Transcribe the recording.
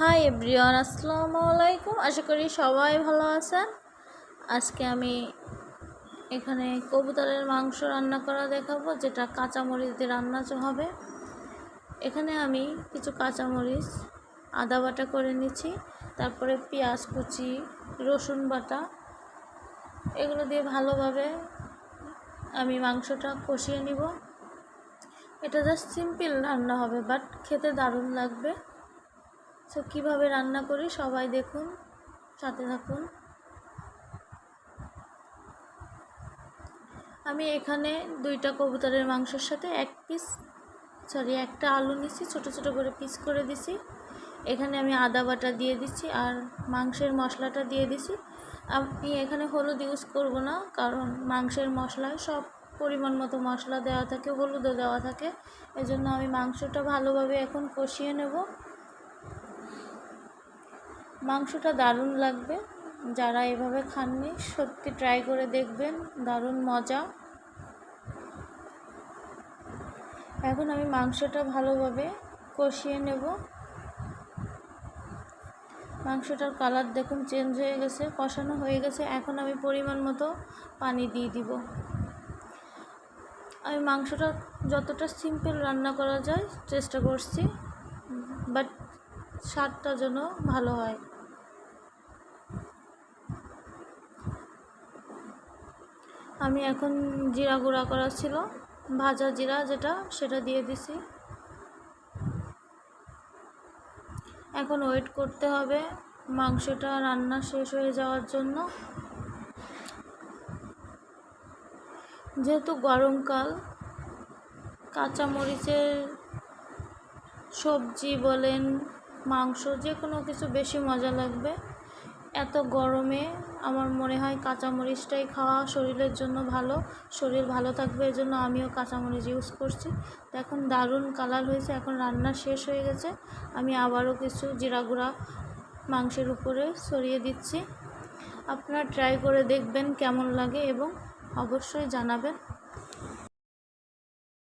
Hi everyone আসসালামু আলাইকুম আশা করি সবাই ভালো আছেন। আজকে আমি এখানে কবুতরের মাংস রান্না করা দেখাবো, যেটা কাঁচামরিচ দিয়ে রান্না হবে। এখানে আমি কিছু কাঁচামরিচ, আদা বাটা করে নিচ্ছি, তারপরে পেঁয়াজ কুচি, রসুন বাটা। এগুলো দিয়ে ভালোভাবে আমি মাংসটা কষিয়ে নিব। এটা জাস্ট সিম্পল রান্না হবে বাট খেতে দারুণ লাগবে। সো কীভাবে রান্না করি সবাই দেখুন, সাথে থাকুন। আমি এখানে দুইটা কবুতরের মাংসের সাথে এক পিস সরি একটা আলু নিছি ছোট ছোট করে পিস করে দিছি। এখানে আমি আদা বাটা দিয়ে দিচ্ছি আর মাংসের মশলাটা দিয়ে দিছি। আমি এখানে হলুদ ইউজ করব না, কারণ মাংসের মশলায় সব পরিমাণ মতো মশলা দেওয়া থাকে, হলুদও দেওয়া থাকে। এজন্য আমি মাংসটা ভালোভাবে এখন কষিয়ে নেব। মাংসটা দারুণ লাগবে। যারা এভাবে খাননি, সত্যি ট্রাই করে দেখবেন। দারুণ মজা। এখন আমি মাংসটা ভালোভাবে কষিয়ে নেব। মাংসটার কালার দেখুন চেঞ্জ হয়ে গেছে, কষানো হয়ে গেছে। এখন আমি পরিমাণ মতো পানি দিয়ে দিব। আমি মাংসটা যতটা সিম্পল রান্না করা যায়, চেষ্টা করছি। বাট স্বাদটা যেন ভালো হয়। আমি এখন জিরা গুঁড়া করা ছিল, ভাজা জিরা যেটা, সেটা দিয়ে দিছি। এখন ওয়েট করতে হবে মাংসটা রান্না শেষ হয়ে যাওয়ার জন্য। যেহেতু গরমকাল কাঁচামরিচের সবজি বলেন মাংস, যে কোনো কিছু বেশি মজা লাগবে। এত গরমে আমার মনে হয় কাঁচামরিচটাই খাওয়া শরীরের জন্য ভালো। শরীর ভালো থাকবে, এজন্য আমিও কাঁচামরিচ ইউজ করছি। তো এখন দারুণ কালার হয়েছে, এখন রান্না শেষ হয়ে গেছে। আমি আবারও কিছু জিরা গুঁড়া মাংসের উপরে ছড়িয়ে দিচ্ছি। আপনারা ট্রাই করে দেখবেন কেমন লাগে এবং অবশ্যই জানাবেন।